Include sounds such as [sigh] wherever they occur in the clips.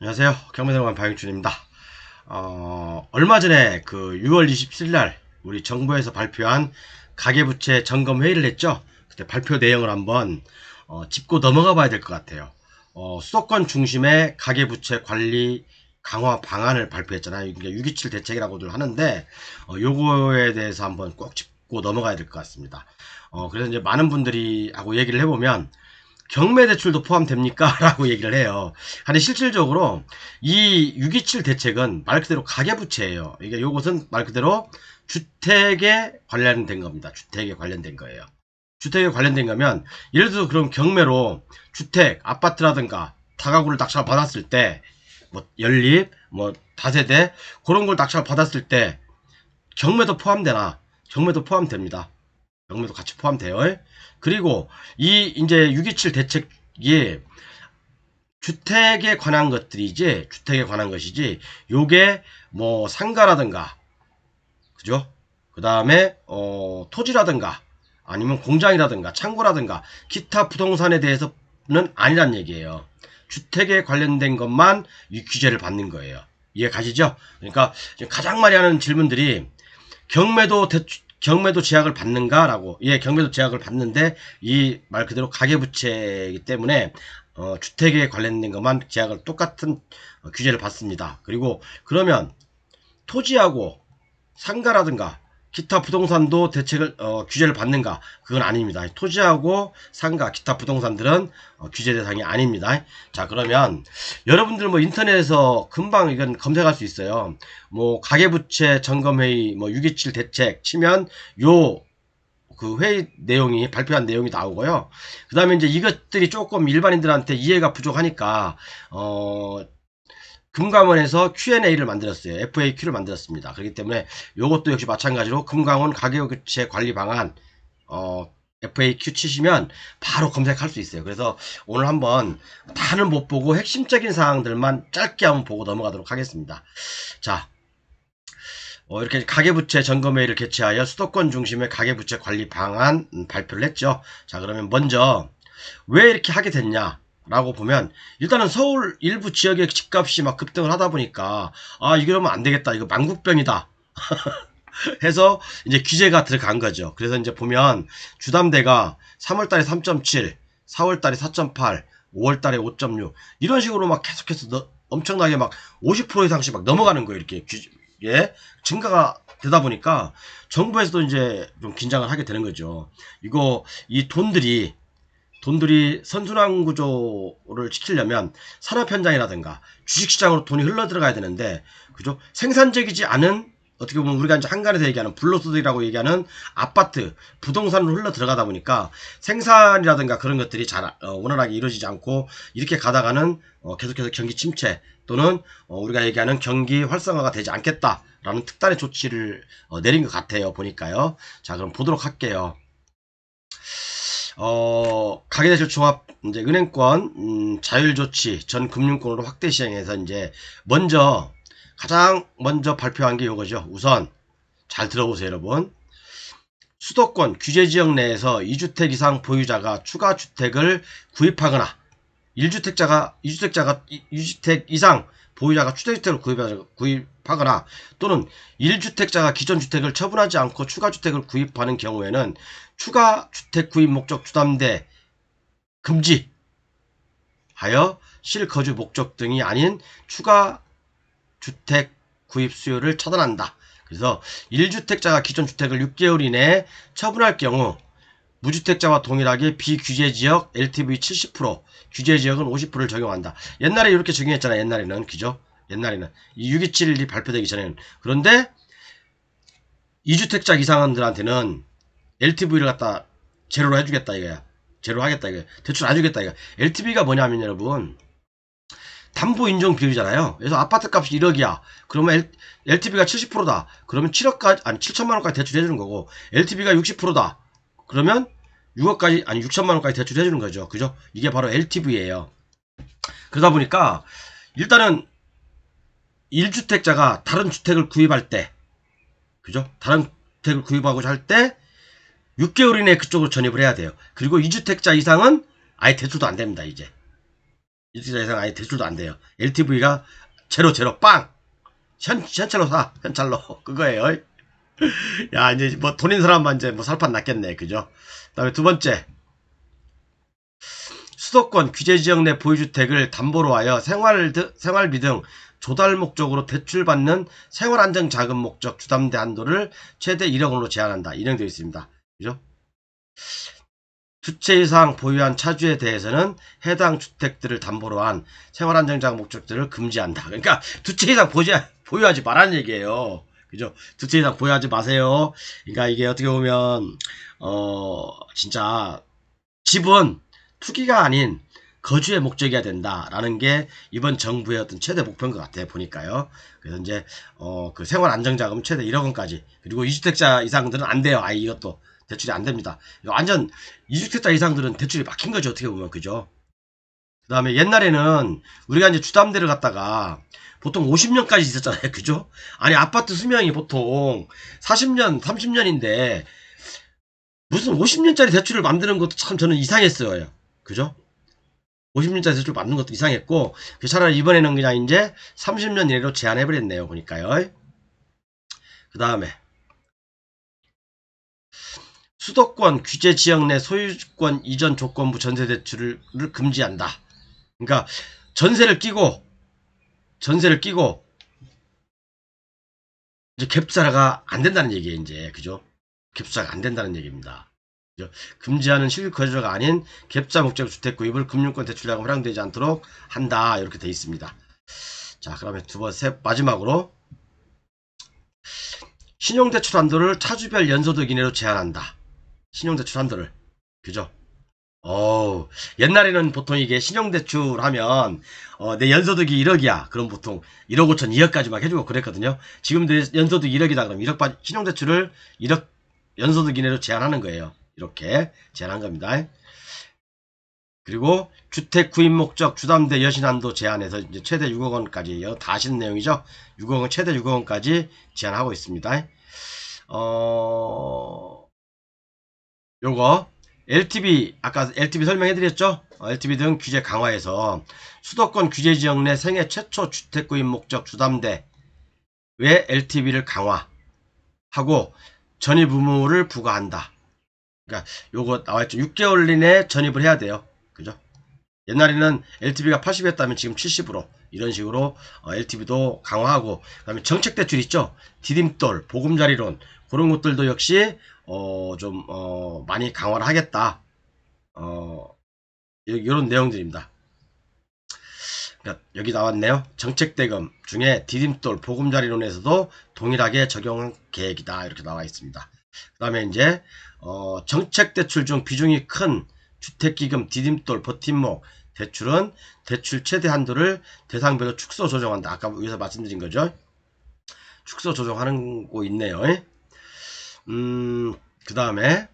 안녕하세요. 경매대관 박영준입니다. 어, 얼마 전에 그 6월 27일 날 우리 정부에서 발표한 가계부채 점검 회의를 했죠. 그때 발표 내용을 한번 어, 짚고 넘어가 봐야 될 것 같아요. 어, 수도권 중심의 가계부채 관리 강화 방안을 발표했잖아요. 그러니까 627 대책이라고들 하는데 어, 요거에 대해서 한번 꼭 짚고 넘어가야 될 것 같습니다. 어, 그래서 이제 많은 분들이 하고 얘기를 해보면 경매 대출도 포함됩니까? [laughs] 라고 얘기를 해요. 근데 실질적으로 이 627 대책은 말 그대로 가계부채예요. 이게 요것은 말 그대로 주택에 관련된 겁니다. 주택에 관련된 거예요. 주택에 관련된 거면 예를 들어서 그럼 경매로 주택, 아파트라든가 다가구를 낙찰 받았을 때 뭐 연립, 뭐 다세대 그런 걸 낙찰 받았을 때 경매도 포함되나? 경매도 포함됩니다. 경매도 같이 포함돼요. 그리고 이 이제 627 대책이 주택에 관한 것들이지 주택에 관한 것이지 요게 뭐 상가라든가 그죠? 그 다음에 어 토지라든가 아니면 공장이라든가 창고라든가 기타 부동산에 대해서는 아니란 얘기예요. 주택에 관련된 것만 이 규제를 받는 거예요. 이해 가시죠? 그러니까 가장 많이 하는 질문들이 경매도 대출 경매도 제약을 받는가라고 예 경매도 제약을 받는데 이 말 그대로 가계부채이기 때문에 어, 주택에 관련된 것만 제약을 똑같은 어, 규제를 받습니다. 그리고 그러면 토지하고 상가라든가 기타 부동산도 대책을 어, 규제를 받는가 그건 아닙니다. 토지하고 상가 기타 부동산들은 어, 규제 대상이 아닙니다. 자 그러면 여러분들 뭐 인터넷에서 금방 이건 검색할 수 있어요. 뭐 가계부채 점검회의 뭐 627 대책 치면 요그 회의 내용이 발표한 내용이 나오고요. 그 다음에 이제 이것들이 조금 일반인들한테 이해가 부족하니까 어 금감원에서 Q&A를 만들었어요. FAQ를 만들었습니다. 그렇기 때문에 이것도 역시 마찬가지로 금감원 가계부채 관리 방안 어, FAQ 치시면 바로 검색할 수 있어요. 그래서 오늘 한번 다는 못 보고 핵심적인 사항들만 짧게 한번 보고 넘어가도록 하겠습니다. 자, 어, 이렇게 가계부채 점검회의를 개최하여 수도권 중심의 가계부채 관리 방안 음, 발표를 했죠. 자, 그러면 먼저 왜 이렇게 하게 됐냐? 라고 보면 일단은 서울 일부 지역의 집값이 막 급등을 하다 보니까 아 이러면 안 되겠다. 이거 망국병이다. [laughs] 해서 이제 규제가 들어간 거죠. 그래서 이제 보면 주담대가 3월달에 3.7 4월달에 4.8 5월달에 5.6 이런 식으로 막 계속해서 너, 엄청나게 막 50% 이상씩 막 넘어가는 거예요. 이렇게 규제 예? 증가가 되다 보니까 정부에서도 이제 좀 긴장을 하게 되는 거죠. 이거 이 돈들이 돈들이 선순환 구조를 지키려면 산업 현장이라든가 주식시장으로 돈이 흘러 들어가야 되는데 그죠? 생산적이지 않은 어떻게 보면 우리가 이제 한간에서 얘기하는 불로소득이라고 얘기하는 아파트 부동산으로 흘러 들어가다 보니까 생산이라든가 그런 것들이 잘 어, 원활하게 이루어지지 않고 이렇게 가다가는 어, 계속해서 경기 침체 또는 어, 우리가 얘기하는 경기 활성화가 되지 않겠다라는 특단의 조치를 어, 내린 것 같아요 보니까요 자 그럼 보도록 할게요 어, 가계대출 종합 이제 은행권 음, 자율 조치 전 금융권으로 확대 시행해서 이제 먼저 가장 먼저 발표한 게 이거죠. 우선 잘 들어보세요, 여러분. 수도권 규제 지역 내에서 2주택 이상 보유자가 추가 주택을 구입하거나 1주택자가 2주택자가 2주택 이상 보유자가 추대주택을 구입하거나 또는 1주택자가 기존 주택을 처분하지 않고 추가 주택을 구입하는 경우에는 추가 주택 구입 목적 주담대 금지 하여 실거주 목적 등이 아닌 추가 주택 구입 수요를 차단한다. 그래서 1주택자가 기존 주택을 6개월 이내에 처분할 경우 무주택자와 동일하게 비규제지역 LTV 70% 규제지역은 50%를 적용한다. 옛날에 이렇게 적용했잖아요. 옛날에는 그죠? 옛날에는 이 627이 발표되기 전에는 그런데 2주택자 이상들한테는 LTV를 갖다 제로로 해주겠다 이거야. 제로 하겠다 이거. 대출 안 주겠다 이거. LTV가 뭐냐면 여러분 담보 인정 비율이잖아요. 그래서 아파트 값이 1억이야. 그러면 L, t v 가 70%다. 그러면 7억까지 아니 7천만 원까지 대출해 주는 거고 LTV가 60%다. 그러면 6억까지 아니 6천만 원까지 대출해 주는 거죠. 그죠? 이게 바로 LTV예요. 그러다 보니까 일단은 1주택자가 다른 주택을 구입할 때 그죠? 다른 주택을 구입하고자 할 때 6개월 이내에 그쪽으로 전입을 해야 돼요. 그리고 2주택자 이상은 아예 대출도 안 됩니다, 이제. 이주택자 이상 아니 대출도 안 돼요. LTV가 제로 제로 빵 현, 현찰로 사 현찰로 [laughs] 그거예요. [laughs] 야 이제 뭐돈 있는 사람만 이제 뭐 살판 났겠네 그죠? 그 다음에 두 번째 수도권 규제 지역 내 보유주택을 담보로 하여 생활 드- 생활비 등 조달 목적으로 대출받는 생활안정자금 목적 주담대 한도를 최대 1억 원으로 제한한다. 이령되어 있습니다. 그죠? 두 채 이상 보유한 차주에 대해서는 해당 주택들을 담보로 한 생활안정자금 목적들을 금지한다. 그러니까 두 채 이상 보유하지 말라는 얘기예요. 그죠? 두채 이상 보유하지 마세요. 그러니까 이게 어떻게 보면 어 진짜 집은 투기가 아닌 거주의 목적이어야 된다라는 게 이번 정부의 어떤 최대 목표인 것 같아요 보니까요. 그래서 이제 어 그 생활 안정자금 최대 1억 원까지 그리고 2주택자 이상들은 안 돼요. 아예 이것도 대출이 안 됩니다. 완전 2주택자 이상들은 대출이 막힌 거죠 어떻게 보면 그죠? 그 다음에 옛날에는 우리가 이제 주담대를 갖다가 보통 50년까지 있었잖아요. [laughs] 그죠? 아니 아파트 수명이 보통 40년, 30년인데 무슨 50년짜리 대출을 만드는 것도 참 저는 이상했어요. 그죠? 50년짜리 대출 받는 것도 이상했고 그 차라리 이번에는 그냥 이제 30년 이내로 제한해버렸네요. 보니까요. 그 다음에 수도권 규제 지역 내 소유권 이전 조건부 전세 대출을 금지한다. 그러니까 전세를 끼고 전세를 끼고 이제 갭사가 안 된다는 얘기예요. 이제 그죠? 갭사가 안 된다는 얘기입니다. 그죠? 금지하는 실질 거주자가 아닌 갭사 목적 주택 구입을 금융권 대출자금 활용되지 않도록 한다. 이렇게 돼 있습니다. 자, 그러면 두 번째 마지막으로 신용대출 한도를 차주별 연소득 이내로 제한한다. 신용대출 한도를 그죠? 어 옛날에는 보통 이게 신용대출 하면 어, 내 연소득이 1억이야. 그럼 보통 1억 5천 2억까지 막 해주고 그랬거든요. 지금 내 연소득 1억이다. 그럼 1억 빠 신용대출을 1억 연소득 이내로 제한하는 거예요. 이렇게 제한한 겁니다. 그리고 주택 구입 목적 주담대 여신한도 제한해서 이제 최대 6억 원까지요. 다 아시는 내용이죠. 6억 원 최대 6억 원까지 제한하고 있습니다. 어 요거 LTV 아까 LTV 설명해드렸죠? 어, LTV 등 규제 강화해서 수도권 규제 지역 내 생애 최초 주택 구입 목적 주담대 외 LTV를 강화하고 전입 의무를 부과한다. 그러니까 요거 나와있죠. 6개월 이내 전입을 해야 돼요. 그죠? 옛날에는 LTV가 80이었다면 지금 70으로 이런 식으로 어, LTV도 강화하고 그다음에 정책 대출 있죠. 디딤돌, 보금자리론 그런 것들도 역시 어, 좀, 어, 많이 강화를 하겠다. 어, 이런 내용들입니다. 그러니까 여기 나왔네요. 정책대금 중에 디딤돌 보금자리론에서도 동일하게 적용 계획이다. 이렇게 나와 있습니다. 그 다음에 이제, 어, 정책대출 중 비중이 큰 주택기금 디딤돌 버팀목 대출은 대출 최대 한도를 대상별로 축소 조정한다. 아까 위에서 말씀드린 거죠. 축소 조정하는 거 있네요. 음, 그 다음에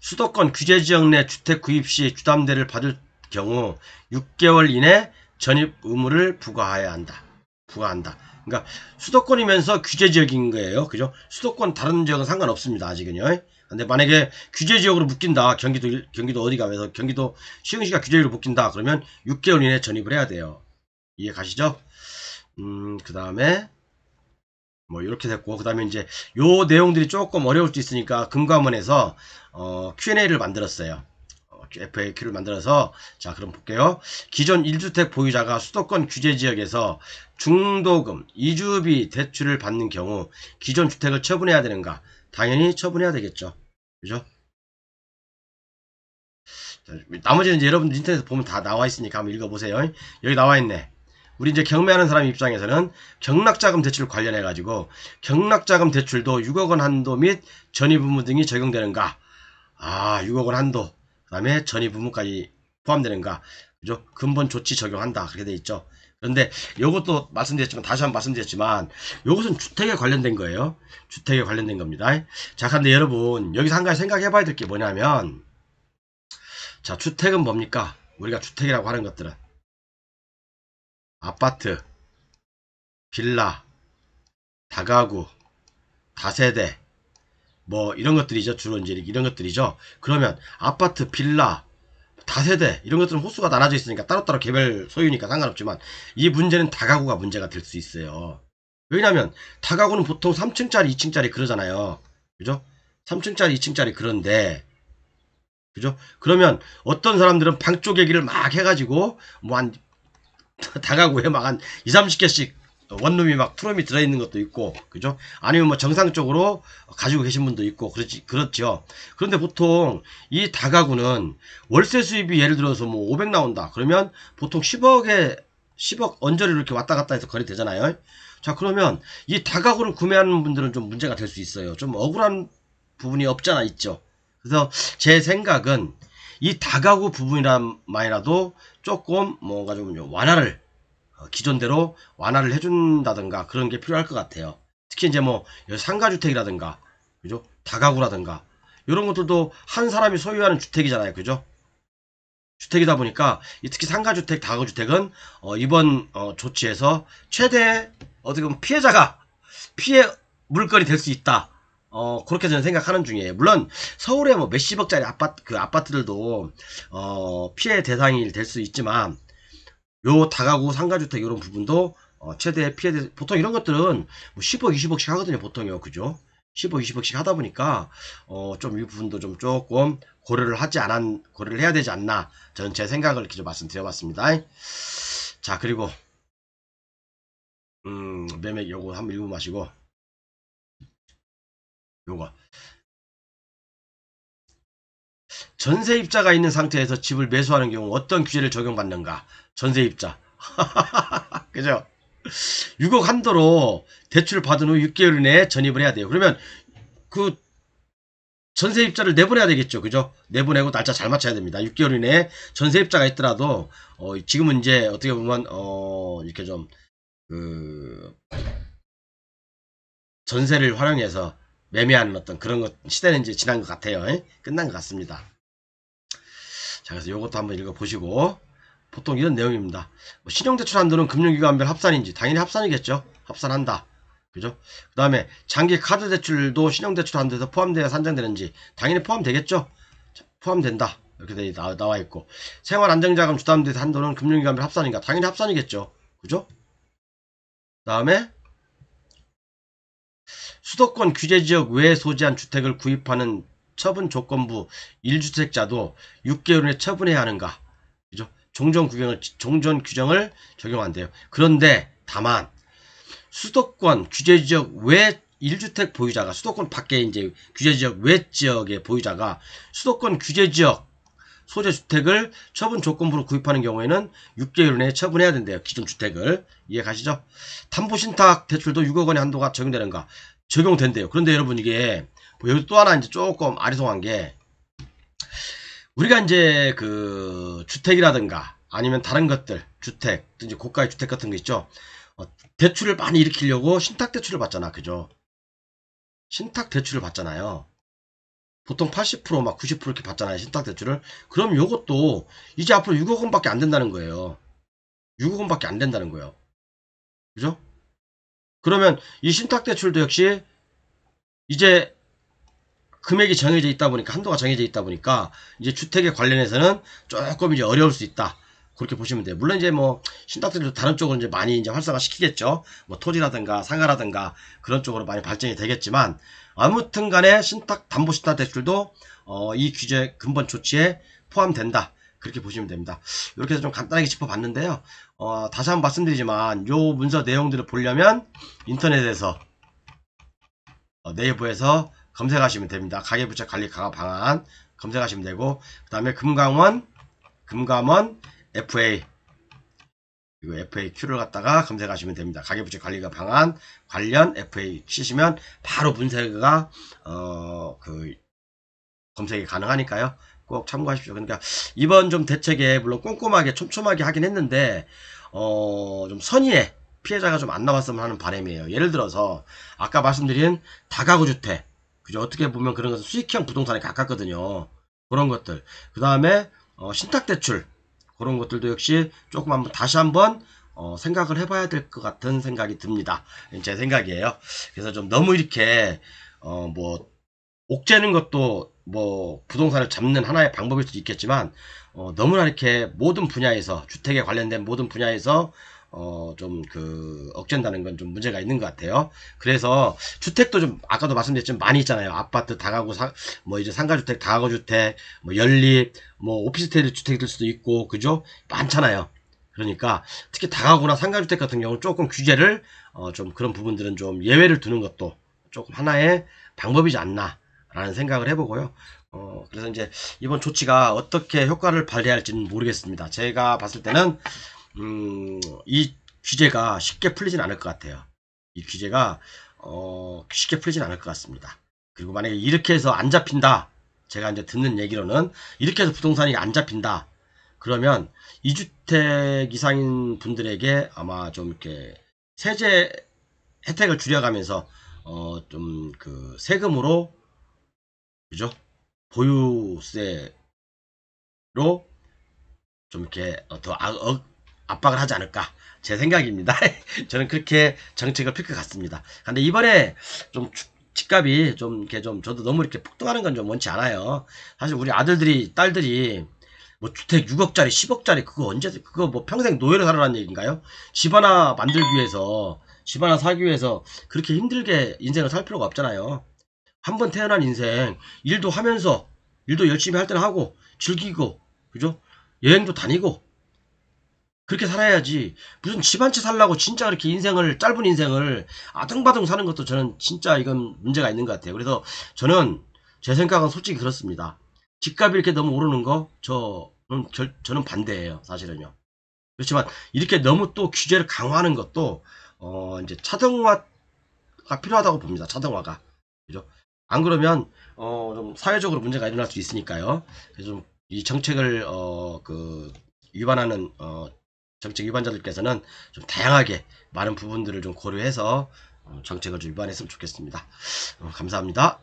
수도권 규제지역 내 주택 구입 시 주담대를 받을 경우 6개월 이내 전입 의무를 부과해야 한다. 부과한다. 그러니까 수도권이면서 규제지역인 거예요. 그죠? 수도권 다른 지역은 상관없습니다. 아직은요. 근데 만약에 규제지역으로 묶인다. 경기도 경기도 어디가 그래서 경기도 시흥시가 규제지역으로 묶인다. 그러면 6개월 이내 전입을 해야 돼요. 이해 가시죠? 음, 그 다음에 뭐 이렇게 됐고 그 다음에 이제 요 내용들이 조금 어려울 수 있으니까 금감원에서 어, Q&A를 만들었어요. 어, FAQ를 만들어서 자 그럼 볼게요. 기존 1주택 보유자가 수도권 규제 지역에서 중도금, 이주비 대출을 받는 경우 기존 주택을 처분해야 되는가? 당연히 처분해야 되겠죠. 그죠? 자, 나머지는 이제 여러분들 인터넷에 보면 다 나와 있으니까 한번 읽어보세요. 여기 나와 있네. 우리 이제 경매하는 사람 입장에서는 경락자금 대출 관련해 가지고 경락자금 대출도 6억 원 한도 및 전입 의무 등이 적용되는가? 아, 6억 원 한도. 그다음에 전입 의무까지 포함되는가? 그죠? 근본 조치 적용한다. 그렇게 돼 있죠. 그런데 이것도 말씀드렸지만 다시 한번 말씀드렸지만 이것은 주택에 관련된 거예요. 주택에 관련된 겁니다. 자, 근데 여러분 여기서 한 가지 생각해 봐야 될 게 뭐냐면 자, 주택은 뭡니까? 우리가 주택이라고 하는 것들은 아파트, 빌라, 다가구, 다세대, 뭐 이런 것들이죠. 주로 이제 이런 것들이죠. 그러면 아파트, 빌라, 다세대 이런 것들은 호수가 나눠져 있으니까 따로따로 개별 소유니까 상관없지만 이 문제는 다가구가 문제가 될 수 있어요. 왜냐하면 다가구는 보통 3층짜리, 2층짜리 그러잖아요. 그죠? 3층짜리, 2층짜리 그런데 그죠? 그러면 어떤 사람들은 방 쪼개기를 막 해가지고 뭐 한 [laughs] 다가구 에 막한 2, 30개씩 원룸이 막 투룸이 들어있는 것도 있고 그죠? 아니면 뭐 정상적으로 가지고 계신 분도 있고 그렇지 그렇죠. 그런데 보통 이 다가구는 월세 수입이 예를 들어서 뭐 500 나온다. 그러면 보통 10억에 10억 언저리 이렇게 왔다 갔다 해서 거래 되잖아요. 자 그러면 이 다가구를 구매하는 분들은 좀 문제가 될 수 있어요. 좀 억울한 부분이 없잖아 있죠. 그래서 제 생각은 이 다가구 부분이란만이라도 조금 뭔가 좀 완화를 어, 기존대로 완화를 해준다든가 그런 게 필요할 것 같아요. 특히 이제 뭐 상가주택이라든가 그죠 다가구라든가 이런 것들도 한 사람이 소유하는 주택이잖아요. 그죠? 주택이다 보니까 이 특히 상가주택, 다가구주택은 어, 이번 어, 조치에서 최대 어떻게 보면 피해자가 피해 물건이 될 수 있다. 어, 그렇게 저는 생각하는 중이에요. 물론, 서울에 뭐 몇십억짜리 아파트, 그 아파트들도, 어, 피해 대상이 될 수 있지만, 요 다가구 상가주택 이런 부분도, 어, 최대 피해, 대- 보통 이런 것들은 뭐 10억, 20억씩 하거든요, 보통요. 그죠? 10억, 20억씩 하다 보니까, 어, 좀 이 부분도 좀 조금 고려를 하지 않았, 고려를 해야 되지 않나. 저는 제 생각을 이렇게 좀 말씀드려봤습니다. 자, 그리고, 음, 매매 요거 한번 읽어 마시고, 요거. 전세입자가 있는 상태에서 집을 매수하는 경우 어떤 규제를 적용받는가? 전세입자. [laughs] 그죠? 6억 한도로 대출을 받은 후 6개월 이내에 전입을 해야 돼요. 그러면 그 전세입자를 내보내야 되겠죠. 그죠? 내보내고 날짜 잘 맞춰야 됩니다. 6개월 이내에 전세입자가 있더라도 어, 지금은 이제 어떻게 보면 어, 이렇게 좀 그, 전세를 활용해서 매매하는 어떤 그런 것 시대는 이제 지난 것 같아요. 에? 끝난 것 같습니다. 자, 그래서 이것도 한번 읽어보시고 보통 이런 내용입니다. 뭐 신용대출 한도는 금융기관별 합산인지 당연히 합산이겠죠. 합산한다. 그죠? 그 다음에 장기 카드 대출도 신용대출 한도에서 포함되어 산정되는지 당연히 포함되겠죠. 자, 포함된다. 이렇게 돼 나, 나와 있고 생활안정자금 주담대 한도는 금융기관별 합산인가 당연히 합산이겠죠. 그죠? 그 다음에 수도권 규제지역 외에 소지한 주택을 구입하는 처분 조건부 1주택자도 6개월 내 처분해야 하는가? 그죠? 종전 규정을, 종전 규정을 적용한대요. 그런데 다만 수도권 규제지역 외 1주택 보유자가 수도권 밖에 이제 규제지역 외 지역의 보유자가 수도권 규제지역 소재 주택을 처분 조건부로 구입하는 경우에는 6개월 내에 처분해야 된대요. 기존 주택을. 이해 가시죠? 담보신탁 대출도 6억 원의 한도가 적용되는가? 적용된대요. 그런데 여러분 이게 뭐 여기 또 하나 이제 조금 아리송한 게 우리가 이제 그 주택이라든가 아니면 다른 것들 주택 이제 고가의 주택 같은 거 있죠. 어, 대출을 많이 일으키려고 신탁 대출을 받잖아, 그죠? 신탁 대출을 받잖아요. 보통 80%막 90% 이렇게 받잖아요, 신탁 대출을. 그럼 요것도 이제 앞으로 6억 원밖에 안 된다는 거예요. 6억 원밖에 안 된다는 거예요. 그죠? 그러면 이 신탁 대출도 역시 이제 금액이 정해져 있다 보니까 한도가 정해져 있다 보니까 이제 주택에 관련해서는 조금 이제 어려울 수 있다. 그렇게 보시면 돼요. 물론 이제 뭐 신탁들도 다른 쪽으로 이제 많이 이제 활성화 시키겠죠. 뭐 토지라든가 상가라든가 그런 쪽으로 많이 발전이 되겠지만 아무튼 간에 신탁 담보 신탁 대출도 어, 이 규제 근본 조치에 포함된다. 그렇게 보시면 됩니다. 이렇게 해서 좀 간단하게 짚어봤는데요. 어, 다시 한번 말씀드리지만 요 문서 내용들을 보려면 인터넷에서 어, 네이버에서 검색하시면 됩니다. 가계부채 관리 강화 방안 검색하시면 되고 그 다음에 금강원 금감원 FA 이거 FAQ를 갖다가 검색하시면 됩니다. 가계부채 관리가 방안 관련 FA 치시면 바로 문서가 어 그 검색이 가능하니까요. 꼭 참고하십시오. 그러니까 이번 좀 대책에 물론 꼼꼼하게 촘촘하게 하긴 했는데 어 좀 선의의 피해자가 좀 안 나왔으면 하는 바람이에요. 예를 들어서 아까 말씀드린 다가구 주택 그죠? 어떻게 보면 그런 것은 수익형 부동산에 가깝거든요. 그런 것들. 그 다음에 어, 신탁대출 그런 것들도 역시 조금 한번 다시 한번 어, 생각을 해봐야 될 것 같은 생각이 듭니다. 제 생각이에요. 그래서 좀 너무 이렇게 어, 뭐 옥죄는 것도 뭐 부동산을 잡는 하나의 방법일 수도 있겠지만 어, 너무나 이렇게 모든 분야에서 주택에 관련된 모든 분야에서 어, 좀 그 억젠다는 건 좀 문제가 있는 것 같아요. 그래서 주택도 좀 아까도 말씀드렸지만 많이 있잖아요. 아파트 다가구 사, 뭐 이제 상가주택, 다가구주택, 뭐 연립, 뭐 오피스텔 주택일 수도 있고 그죠? 많잖아요. 그러니까 특히 다가구나 상가주택 같은 경우는 조금 규제를 어, 좀 그런 부분들은 좀 예외를 두는 것도 조금 하나의 방법이지 않나 라는 생각을 해보고요. 어, 그래서 이제 이번 조치가 어떻게 효과를 발휘할지는 모르겠습니다. 제가 봤을 때는 음, 이 규제가 쉽게 풀리진 않을 것 같아요. 이 규제가 어, 쉽게 풀리진 않을 것 같습니다. 그리고 만약에 이렇게 해서 안 잡힌다. 제가 이제 듣는 얘기로는 이렇게 해서 부동산이 안 잡힌다. 그러면 2주택 이상인 분들에게 아마 좀 이렇게 세제 혜택을 줄여가면서 어 좀 그 세금으로 그죠 보유세로 좀 이렇게 어, 더 아- 어- 압박을 하지 않을까 제 생각입니다. [laughs] 저는 그렇게 정책을 필 것 같습니다. 근데 이번에 좀 주- 집값이 좀 이렇게 좀 저도 너무 이렇게 폭등하는 건 좀 원치 않아요. 사실 우리 아들들이 딸들이 뭐 주택 6억짜리 10억짜리 그거 언제 그거 뭐 평생 노예로 살아라는 얘기인가요? 집 하나 만들기 위해서 집 하나 사기 위해서 그렇게 힘들게 인생을 살 필요가 없잖아요. 한 번 태어난 인생 일도 하면서 일도 열심히 할 때는 하고 즐기고 그죠? 여행도 다니고 그렇게 살아야지 무슨 집 한 채 살라고 진짜 그렇게 인생을 짧은 인생을 아등바등 사는 것도 저는 진짜 이건 문제가 있는 것 같아요. 그래서 저는 제 생각은 솔직히 그렇습니다. 집값이 이렇게 너무 오르는 거 저는 결- 저는 반대예요. 사실은요. 그렇지만 이렇게 너무 또 규제를 강화하는 것도 어 이제 차등화가 필요하다고 봅니다. 차등화가 그죠? 안 그러면 어 좀 사회적으로 문제가 일어날 수 있으니까요. 그래서 좀이 정책을 어 그 위반하는 어 정책 위반자들께서는 좀 다양하게 많은 부분들을 좀 고려해서 어, 정책을 좀 위반했으면 좋겠습니다. 어, 감사합니다.